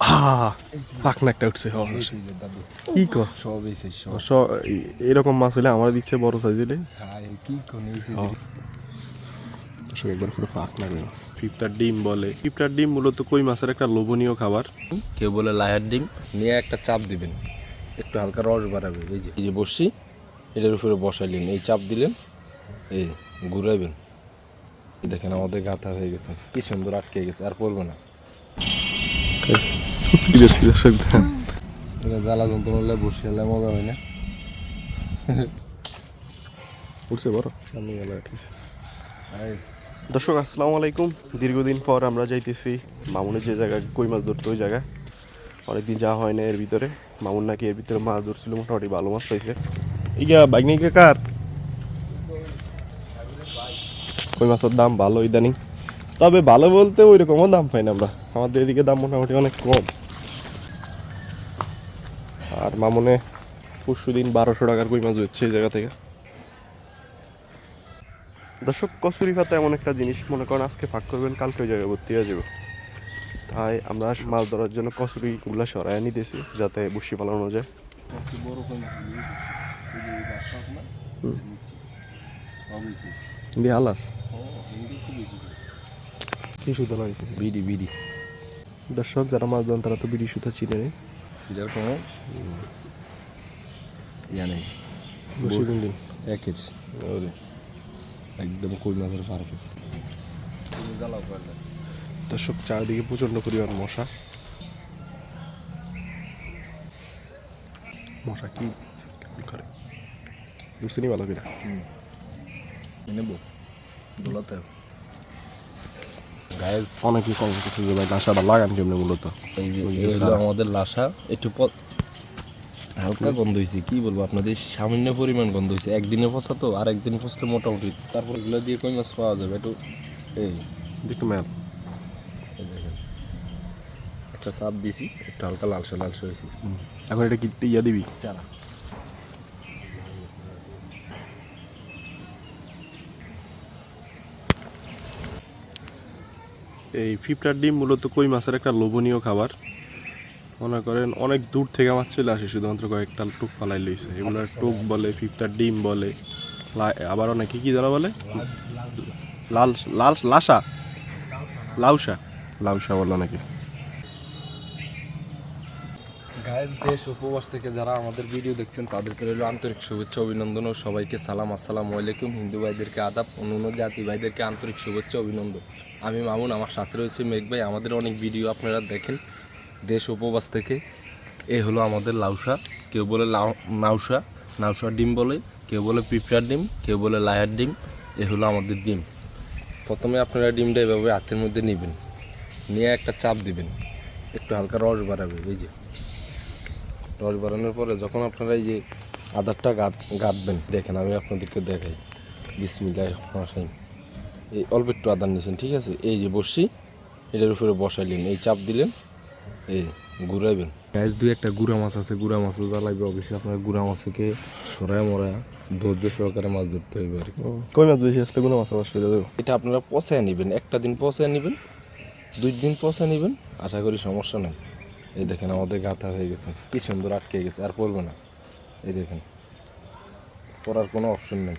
আহ পাখনা একটা উঠছে কি কস সব সব। এরকম মাছ হলে আমার দিচ্ছে বড় সাইজ হলে। হ্যাঁ কি দর্শক একবার পুরো পাখনা করে মাছ। পিপটার ডিম বলে। পিপটার ডিম মূলত কই মাছের একটা লোভনীয় খাবার? কেউ বলে লায়ার ডিম। নিয়ে একটা চাপ দিবেন। একটু হালকা রস বাড়াবে এই যে। এই যে বসছি এটার উপরে বসাইলেন। এই চাপ দিলেন এই ঘুরাইবেন। দেখেন আমাদের গাথা হয়ে গেছে। কি সুন্দর আটকে গেছে আর পড়বে না। দর্শক। জ্বালা যন্ত্রণা হলে বসে হলে মজা হয় না। উঠছে বড়। সামনে গেল দর্শক আসসালামু আলাইকুম। দীর্ঘদিন পর আমরা যাইতেছি মামুনের যে জায়গা কই মাছ ধরতে ওই জায়গায় অনেকদিন যাওয়া হয় না এর ভিতরে। মামুন নাকি এর ভিতরে মাছ ধরছিল মোটামুটি ভালো মাছ পাইছে। ইয়া বাইক নিয়ে কার? কই মাছের দাম? ভালো ইদানিং। তবে ভালো বলতে ওই রকমও দাম পাই না আমরা। আমাদের এদিকে দাম মোটামুটি অনেক কম। আর মামুনে পরশু দিন বারোশো টাকার কই মাছ হচ্ছে এই জায়গা থেকে। দর্শক কচুরি পাতা এমন একটা জিনিস মনে করেন আজকে ফাঁক করবেন কালকে ওই জায়গায় ভর্তি হয়ে যাবে। তাই আমরা মাছ ধরার জন্য কচুরিগুলো সরাই নিতেছি যাতে বসি পালানো যায়। বড় দিয়ে আলাস। কি সুতা লাগছে বিডি বিডি। দর্শক যারা মাছ ধরেন তারা তো বিড়ি সুতা চিনে নেই। সিটার কোনো ইয়া নেই। বসি কোন দিন। একের ওরে। একদম কই মাছের পারফেক্ট। দর্শক চারিদিকে প্রচণ্ড পরিমাণ মশা। মশা কি করে? বুঝতে ভালো করে। নেব দোলাতে গায়েস অনেকেই কম কিছু যে ভাই নাশাটা লাগান কেমনি মূলত এই যে। আমাদের লাশা। একটু হালকা গন্ধ হয়েছে কি বলব আপনাদের? সামান্য পরিমাণ গন্ধ হয়েছে একদিনে পচা তো আর একদিন পচলে মোটামুটি। তারপর এগুলো দিয়ে কই মাছ পাওয়া যাবে? একটু এই। একটু ম্যাপ। একটা চাপ দিছি একটু হালকা লালসা লালসা হয়েছে এখন এটা কি ইয়া দিবি? চারা। এই ফিপটার ডিম মূলত কই মাছের একটা লোভনীয় খাবার। মনে করেন অনেক দূর থেকে মাছ চলে আসে, শুধুমাত্র কয়েকটা টুক ফালাই লইছে। এগুলো টুক বলে ফিপটার ডিম বলে আবার অনেকে কি জানা বলে? লাল লাল, লাসা? লাউসা? লাউসা বলে অনেকে। গায়েস দেশ উপবাস থেকে যারা আমাদের ভিডিও দেখছেন, তাদেরকে রইল আন্তরিক শুভেচ্ছা, অভিনন্দন ও সবাইকে সালাম। আসসালামু আলাইকুম। হিন্দু ভাইদেরকে আদাব অন্য জাতি ভাইদেরকে আন্তরিক শুভেচ্ছা, অভিনন্দন। আমি মামুন, আমার সাথে রয়েছে মেঘ ভাই। আমাদের অনেক ভিডিও আপনারা দেখেন দেশ উপবাস থেকে। এ হলো আমাদের লাউসা কেউ বলে লাউ নাউসা নাউসা ডিম বলে। কেউ বলে পিঁপড়ার ডিম, কেউ বলে লায়ার ডিম। এ হলো আমাদের ডিম। প্রথমে আপনারা ডিমটা এভাবে হাতের মধ্যে নেবেন। নিয়ে একটা চাপ দিবেন। একটু হালকা রস বাড়াবে, এই যে। রস বাড়ানোর পরে যখন আপনারা এই যে আদারটা গাঁত গাঁথবেন দেখেন আমি আপনাদেরকে দেখাই। বিসমিল্লাহ রহমানির এই অল্প একটু আদার নিয়েছেন ঠিক আছে? এই যে বসি এটার উপরে বসাইলেন এই চাপ দিলেন এই ঘুরাইবেন। গ্যাস দুই একটা গুড়া মাছ আছে গুড়া মাছও জ্বালাইবে অবশ্যই আপনার গুড়া মাছকে সরায় মরা ধৈর্য সহকারে মাছ ধরতে হইবে আর কি। কই মাছ বেশি আসলে? কোনো মাছ যাবে এটা আপনারা পচায় নেবেন একটা দিন পচায় নেবেন দুই দিন পচায় নেবেন আশা করি সমস্যা নেই। এই দেখেন আমাদের গাথা হয়ে গেছে কি সুন্দর আটকে গেছে আর পড়বে না। এই দেখেন পড়ার কোনো অপশন নেই।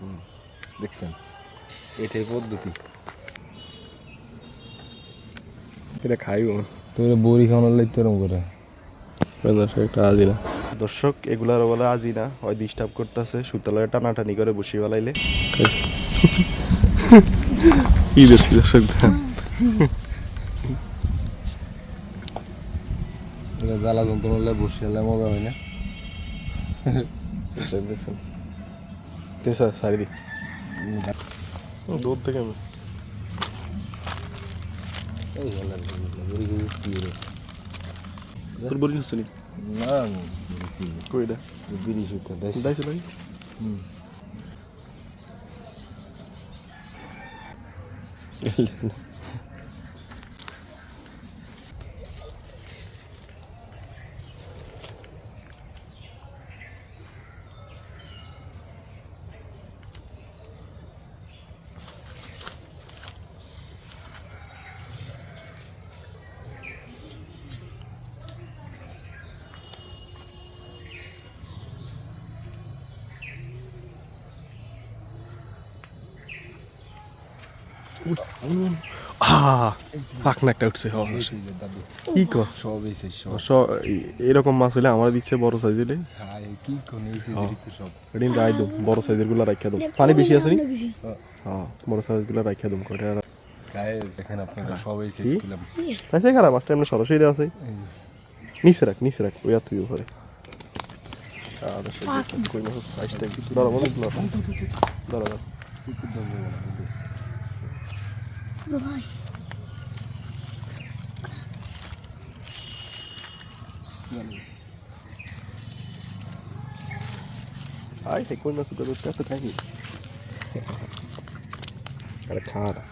হুম, দেখছেন? এটাই পদ্ধতি। এটা খাইও। তোর বড়ি খাওয়ানোর লাগতো এরকম করে। দর্শক একটা আজি না। দর্শক এগুলার বলে আজি না হয় ডিস্টার্ব করতেছে সুতলায় টানাটানি করে বসি বেলাইলে কি বেশি দর্শক এটা জ্বালা যন্ত্রণা হলে বসে হলে মজা হয় না। দেখছেন। তেসা दूध থেকে আমি এই হলো বড়ি কি রে তোর বড়ি নিছ নি না বিরিসি কইডা বিরিস তো দাইছ দাইছ লাগি হুম এলে একটা উঠছে কি কস সব এরকম মাছ আমার দিচ্ছে বড় সাইজের হ্যাঁ কি কোন রাই দুম বড় সাইজেরগুলা রাখিয়া দুম পানি বেশি আছে নি? হ্যাঁ। হ্যাঁ বড় সাইজগুলা রাখিয়া দুম কয়টা তাইছে খারাপ। মাছটা এমনি সরাসরি দেওয়া আছে। নিচে রাখ নিচে রাখ ওই আর তুই উপরে। আর সে কই ভাই আয় হে কই মাছগুলো এত খাইনি আরে খা না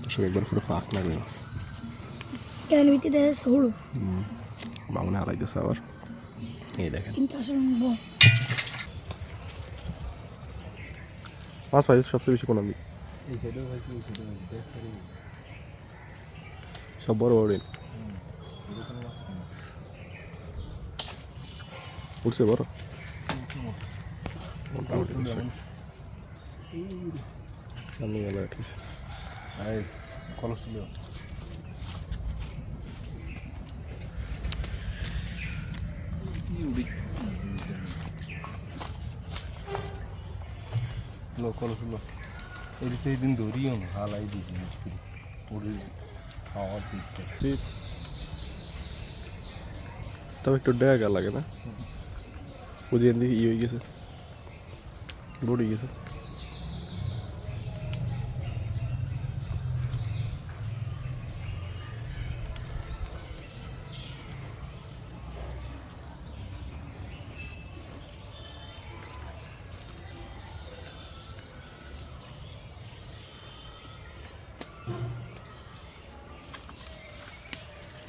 দর্শক একবার পুরো না মাছ কেন ভিত্তি দেয় ষোলো বামনে হারাইতেছে আবার এই দেখেন কিন্তু আসলে বল মাছ পাইছে সবচেয়ে বেশি কোন আমি সব বড় বড় উঠছে বড়। মোটামুটি সামনে গেল কলস তুলো লো কলস লো এই সেই দিন ধরিও না হালাই দিয়েছি মিস্ত্রি ওরে খাওয়ার দিচ্ছে তবে একটু ডেগা লাগে না বুঝিয়ে দিকে ই হয়ে গেছে বড়ি গেছে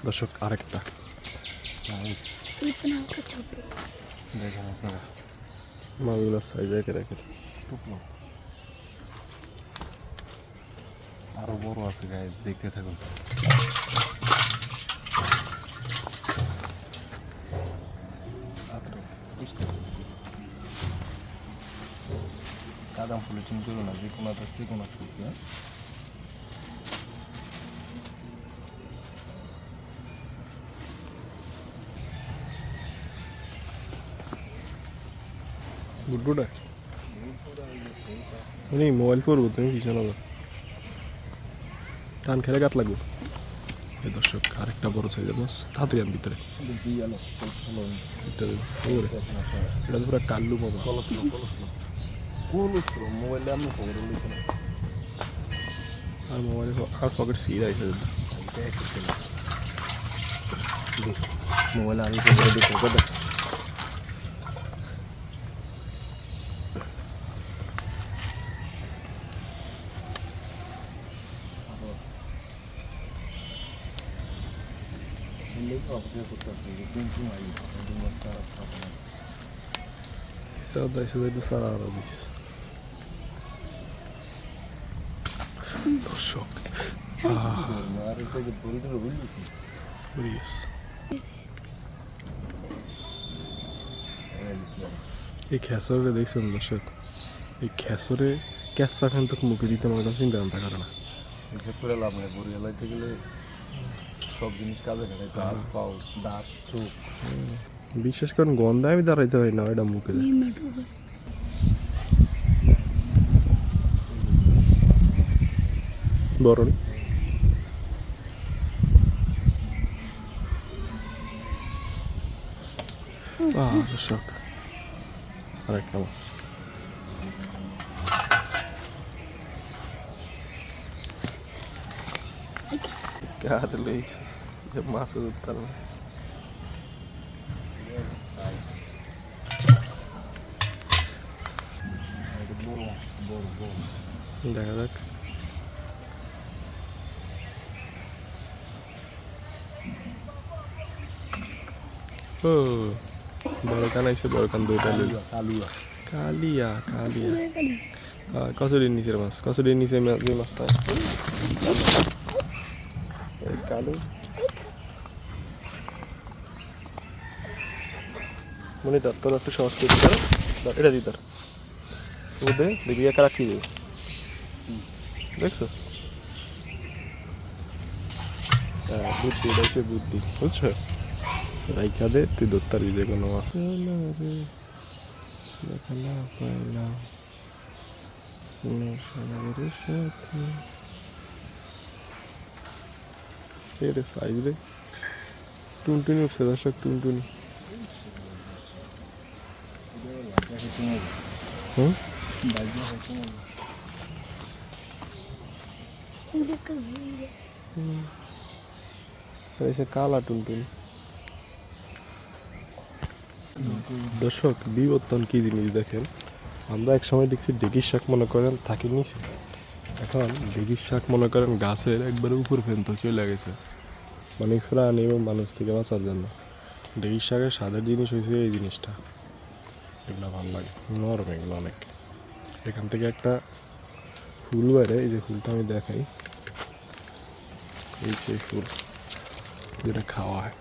দর্শক আরেকটা। দেখেন আপনারা। সাইজ একে রেখে টুকলো। আরও বড় আছে গাইস দেখতে থাকুন। কাদাম ফুলে চিন করো না যে কোনো একটা যে কোনো হ্যাঁ? গুড্ডুটা মোবাইল করব, তুমি পিছনে যাও। টান খেলে গাত লাগবে। এই দর্শক, আরেকটা বড় সাইজের মাছ তাড়াতাড়ি আন ভিতরে। এটা তো পুরো কাল্লু বাবা আর মোবাইলে আর পকেট সিরা আছে মোবাইলে আমি সারা আর দিস দর্শক বুঝে গেছে এই খেসরে দেখছেন দর্শক, এই খেসরে ক্যাসা খান তো মুখে দিতে মনে চিন্তা ভাবনা করে করে লাভ নেই বড়ি এলাইতে গেলে সব জিনিস কাজে লাগাই দাঁত পাও দাঁত চোখ। বিশেষ করে গন্ধে আমি দাঁড়াইতে পারি না এটা মুখে। বরণ। শখ। আরেকটা মাছ। God, Ya masuk hutan Dalek. Oh, balikan aja balikan dua kali. Kali ya, kali ya. Kali ya. Ah, kau sudah ini sih mas, kau sudah ini sih mas, sih mas. Eh, kali. মনে তার একটু সহজ করে দিতে পারো? দাও, এটা দিতে পারো। ও দে দেখবি একা রাখি দেবে দেখছিস? হ্যাঁ বুদ্ধি এটা হচ্ছে বুদ্ধি বুঝছ? রাইখা দে তুই দত্তার যে কোনো মাছ দেখা না পাইলাম। সাথে। সাইজ রে। টুনটুনি উঠছে দর্শক টুনটুনি। কালা টুনটুনি। দর্শক, বিবর্তন কি জিনিস দেখেন? আমরা এক সময় দেখছি ডেগির শাক মনে করেন থাকে নিচে। এখন ডেগির শাক মনে করেন গাছের একবারে উপর ফেন্ত চলে গেছে। মানে প্রাণ এবং মানুষ থেকে বাঁচার জন্য। ডেগির শাকের স্বাদের জিনিস হয়েছে এই জিনিসটা। এগুলো ভালো লাগে। নরম এগুলো অনেক। এখান থেকে একটা ফুল বেড়ে এই যে ফুলটা আমি দেখাই। এই সেই ফুল যেটা খাওয়া হয়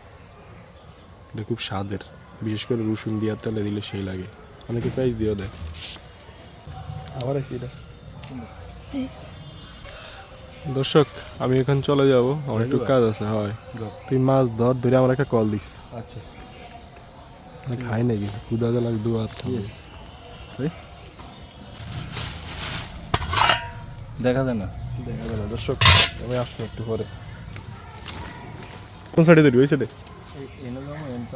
এটা খুব স্বাদের। বিশেষ করে রসুন দিয়া তেলে দিলে সেই লাগে। অনেকে প্রাইস দিয়েও দেয়। আবার আছি এটা। দর্শক আমি এখন চলে যাব। আমার একটু কাজ আছে হয়। তুই মাছ ধর ধরে আমার একটা কল দিস। আচ্ছা। খাই নাই কিছু ক্ষুদা লাগে দু হাত দেখা যায় না? দেখা যায় না। দর্শক আমি আসব একটু পরে। কোন সাইডে তৈরি হয়েছে রে এনে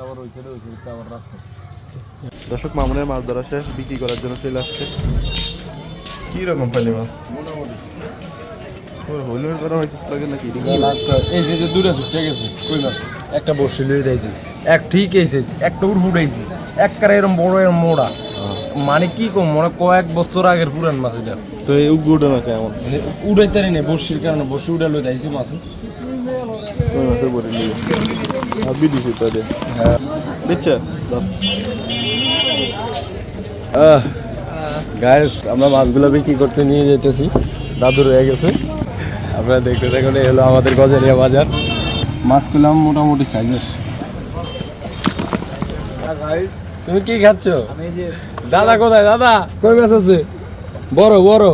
আবার ওই সাইডে ওই সাইডে আবার রাস্তা দর্শক মামুনের মাছ ধরা শেষ বিক্রি করার জন্য চলে আসছে। কি রকম পালি মাছ? মোটামুটি। হলুদ করা হয়েছে নাকি এই যে দুটা ছুটে গেছে কই মাছ? একটা বসে লই রাইছি। এক ঠিক এইছে একটা উড় উড়াইছি এক কারে এরম বড় এরম মোড়া। মানে কি কম মনে কয়েক বছর আগের পুরান মাছ এটা। তো এই উগ্রটা না কেমন মানে উড়াইতে নেই বসির কারণে বসে উড়া লই মাছ। মাছের বড়ি নিয়ে ভাবি দিছি তাদের হ্যাঁ। দেখছা গাইস আমরা মাছগুলো বিক্রি করতে নিয়ে যেতেছি দাদু রয়ে গেছে। আপনারা দেখতে থাকুন এই হলো আমাদের গজারিয়া বাজার। মাছগুলো মোটামুটি সাইজের তুমি কি খাচ্ছ? দাদা কোথায়? দাদা? কই মাছ আছে? বড় বড়।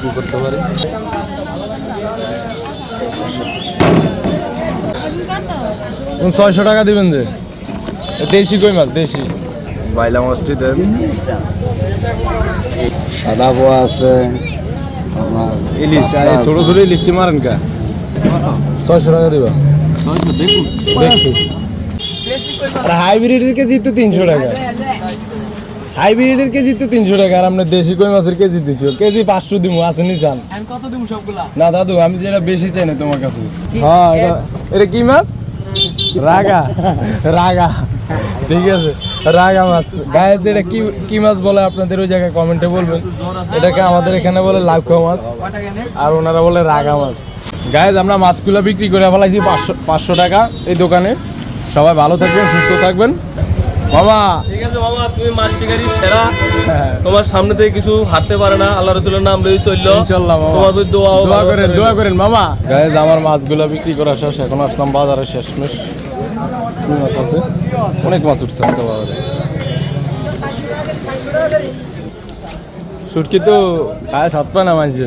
কি করতে পারি? ছয়শো টাকা দিবেন যে? দেশি কই মাছ দেশি? বাইলা মাছটি দেন সাদা পোয়া আছে ইলিশ ছোট ছোট ইলিশটি মারেন কা? ছয়শো টাকা দিবা। হাইব্রিডের কেজি তো তিনশো টাকা। হাইব্রিডের কেজি তো তিনশো টাকা আর আপনার দেশি কই মাছের কেজি দিচ্ছ কেজি পাঁচশো দিব আসেনি চান না দাদু আমি যেটা বেশি চাই না তোমার কাছে। হ্যাঁ এটা এটা কি মাছ? রাগা। রাগা। ঠিক আছে রাগা মাছ। গায়ে যেটা কি কি মাছ বলে আপনাদের ওই জায়গায় কমেন্টে বলবেন। এটাকে আমাদের এখানে বলে লাউখা মাছ। আর ওনারা বলে রাগা মাছ। গায়ে আমরা মাছগুলো বিক্রি করে ফেলাইছি পাঁচশো পাঁচশো টাকা এই দোকানে। সবাই ভালো থাকবেন সুস্থ থাকবেন। মামা ঠিক আছে বাবা তুমি মাছ শিকারি সেরা। হ্যাঁ, তোমার সামনে থেকে কিছু হারতে পারে না। আল্লাহ রসুলের নাম লই চলল ইনশাল্লাহ মামা তোমাদের দোয়া দোয়া করেন দোয়া করেন মামা গায়েজ আমার মাছগুলো বিক্রি করা শেষ। এখন আসলাম বাজারে শেষমেশ। কি মাছ আছে? অনেক মাছ উঠছে তো বাজারে। সুটকি তো খায় সাত পায় না মানছে